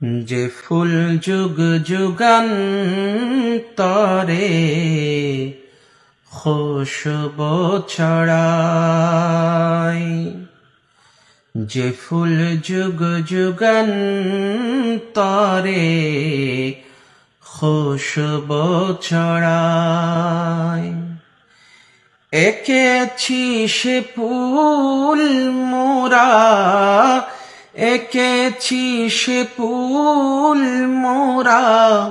যে ফুল যুগ যুগান তরে খুশব ছড়াই যে ফুল যুগ যুগান তরে খুশব ছড়াই একেছি সে ফুল মোরা একেছি সে ফুল মোরা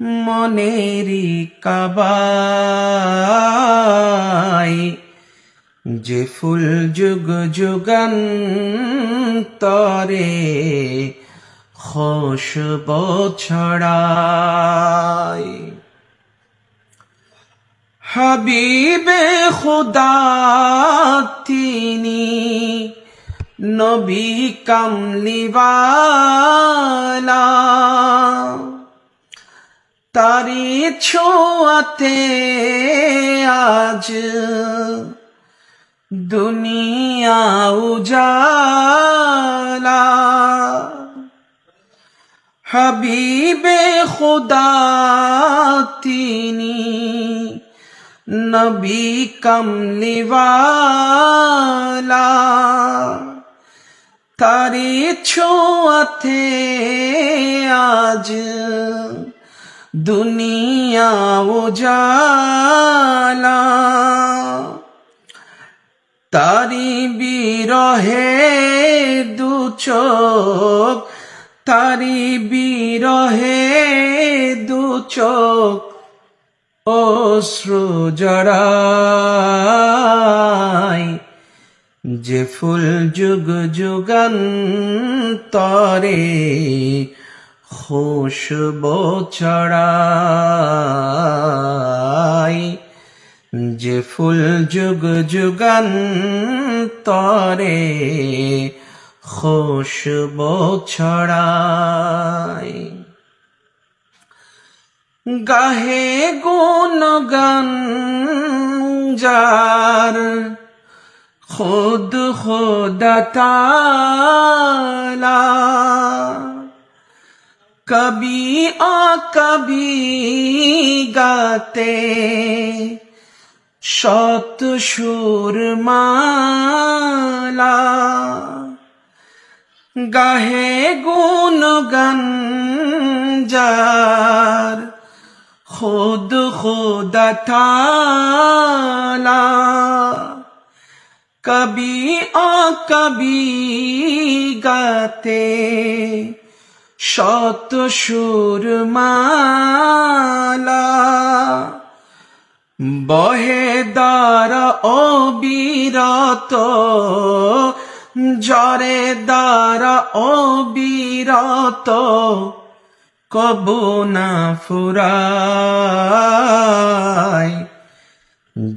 মনেরি কাবাই যে ফুল যুগ যুগান তরে খুশব ছড়াই হাবিবে খুদা, তিনি নবী কামলিওয়ালা। তারি ছোঁয়াতে আজ দুনিয়া উজালা। হাবিবে খুদা তিনি নবী কমলিওয়ালা। তারি ছোঁয়াতে আজ দুনিয়া উজালা। তারি বিরহে দু চোখ, তারি বিরহে দু চোখ, অশ্রু জড়াই যে ফুল যুগ যুগান তরে খুশব ছড়াই। যে ফুল যুগ যুগান তরে খুশব ছড়াই। গাহে গুণ গান যার خود خدا تعالی کبھی آ کبھی گاتے شت شور مالا گاہے گون گن جار خود خدا تعالی কবি অ কবি গাতে শত সুর মালা বহে দার অবিরত জরে দার অবিরত কবনা ফুরায়।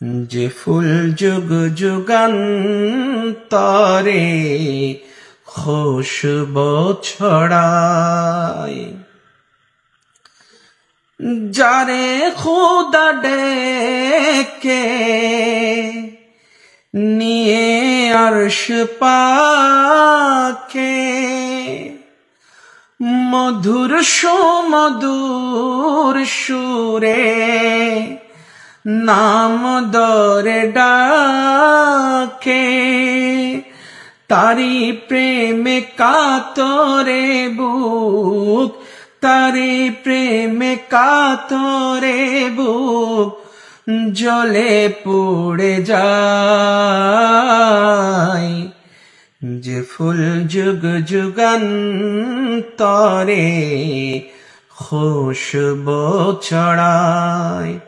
যে ফুল যুগ যুগান তরে খুশব ছড়ায়। যারে খুদা ডেকে নিয়ে আরশ পাকে, মধুর সুমধুর সুরে নাম দরে ডাকে, তারি প্রেমে কাতরে বুক, তারি প্রেমে কাতরে বুক, জলে পড়ে যায়। যে ফুল যুগ যুগান তরে খুশব ছড়ায়